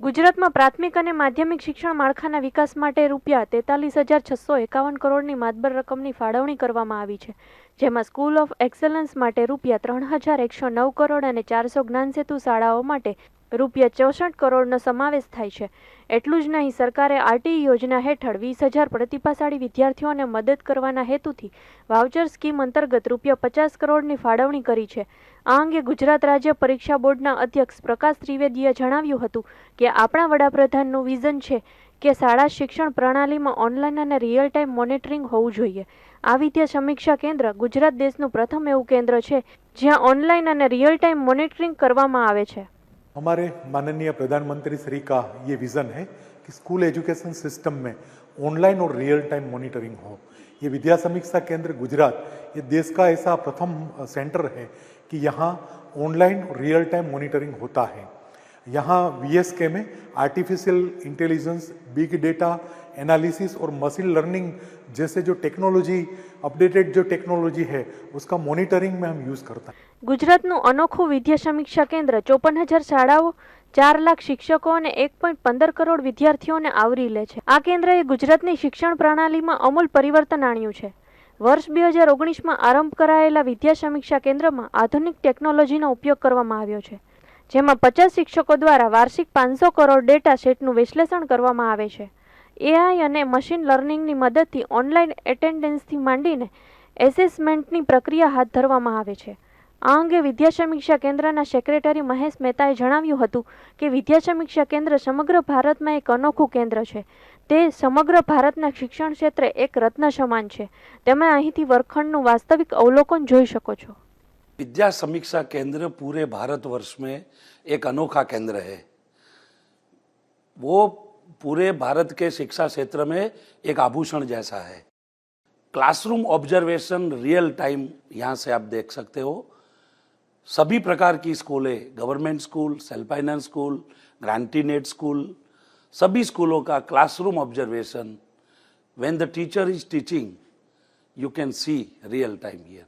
ગુજરાતમાં પ્રાથમિક અને માધ્યમિક શિક્ષણ માળખાના વિકાસ માટે રૂપિયા તેતાલીસ હજાર છસો એકાવન કરોડની માતબર રકમની ફાળવણી કરવામાં આવી છે, જેમાં સ્કૂલ ઓફ એક્સલન્સ માટે રૂપિયા ત્રણ હજાર એકસો નવ કરોડ અને ચારસો જ્ઞાનસેતુ શાળાઓ માટે રૂપિયા ચોસઠ કરોડનો સમાવેશ થાય છે. એટલું જ નહીં, સરકારે આરટીઈ યોજના હેઠળ વીસ હજાર પ્રતિભાશાળી વિદ્યાર્થીઓને મદદ કરવાના હેતુથી વાઉચર સ્કીમ અંતર્ગત રૂપિયા પચાસ કરોડની ફાળવણી કરી છે. આ અંગે ગુજરાત રાજ્ય પરીક્ષા બોર્ડના અધ્યક્ષ પ્રકાશ ત્રિવેદીએ જણાવ્યું હતું કે આપણા વડાપ્રધાનનું વિઝન છે કે શાળા શિક્ષણ પ્રણાલીમાં ઓનલાઈન અને રિયલ ટાઈમ મોનિટરિંગ હોવું જોઈએ. આ વિદ્યા સમીક્ષા કેન્દ્ર ગુજરાત દેશનું પ્રથમ એવું કેન્દ્ર છે જ્યાં ઓનલાઈન અને રિયલ ટાઈમ મોનિટરિંગ કરવામાં આવે છે. હમારે માનનીય પ્રધાનમંત્રી શ્રી કા વિઝન હૈ कि स्कूल एजुकेशन सिस्टम में ऑनलाइन और रियल टाइम मॉनिटरिंग हो ये विद्या समीक्षा केंद्र गुजरात ये देश का ऐसा प्रथम सेंटर है कि यहाँ ऑनलाइन और रियल टाइम मॉनिटरिंग होता है यहाँ वी में artificial intelligence big data analysis और मशीन लर्निंग जैसे जो टेक्नोलॉजी अपडेटेड जो टेक्नोलॉजी है उसका मॉनिटरिंग में हम यूज़ करता है ગુજરાતનું અનોખું વિદ્યા સમીક્ષા કેન્દ્ર ચોપન હજાર શાળાઓ ચાર લાખ શિક્ષકો અને એક પોઈન્ટ પંદર કરોડ વિદ્યાર્થીઓને આવરી લે છે. આ કેન્દ્રએ ગુજરાતની શિક્ષણ પ્રણાલીમાં અમૂલ પરિવર્તન આણ્યું છે. વર્ષ બે હજાર ઓગણીસમાં આરંભ કરાયેલા વિદ્યા સમીક્ષા કેન્દ્રમાં આધુનિક ટેકનોલોજીનો ઉપયોગ કરવામાં આવ્યો છે, જેમાં પચાસ શિક્ષકો દ્વારા વાર્ષિક પાંચસો કરોડ ડેટા સેટનું વિશ્લેષણ કરવામાં આવે છે. એઆઈ અને મશીન લર્નિંગની મદદથી ઓનલાઈન એટેન્ડન્સથી માંડીને એસેસમેન્ટની પ્રક્રિયા હાથ ધરવામાં આવે છે. આ અંગે વિદ્યા સમીક્ષા કેન્દ્રના સેક્રેટરી મહેશ મહેતાએ જણાવ્યું હતું કે વિદ્યા સમીક્ષા કેન્દ્ર સમગ્ર ભારતમાં એક અનોખું કેન્દ્ર છે તે સમગ્ર ભારતના શિક્ષણ ક્ષેત્રે એક રત્ન સમાન છે તમે અહીંથી વર્ગખંડનું વાસ્તવિક અવલોકન જોઈ શકો છો विद्या समीक्षा केंद्र पूरे भारतवर्ष में एक अनोखा केंद्र है वो पूरे भारत के शिक्षा क्षेत्र में एक आभूषण जैसा है क्लासरूम ऑब्जर्वेशन रियल टाइम यहाँ से आप देख सकते हो सभी प्रकार की स्कूलें government school self finance school grant in aid school, सभी स्कूलों का classroom observation when the teacher is teaching you can see real time here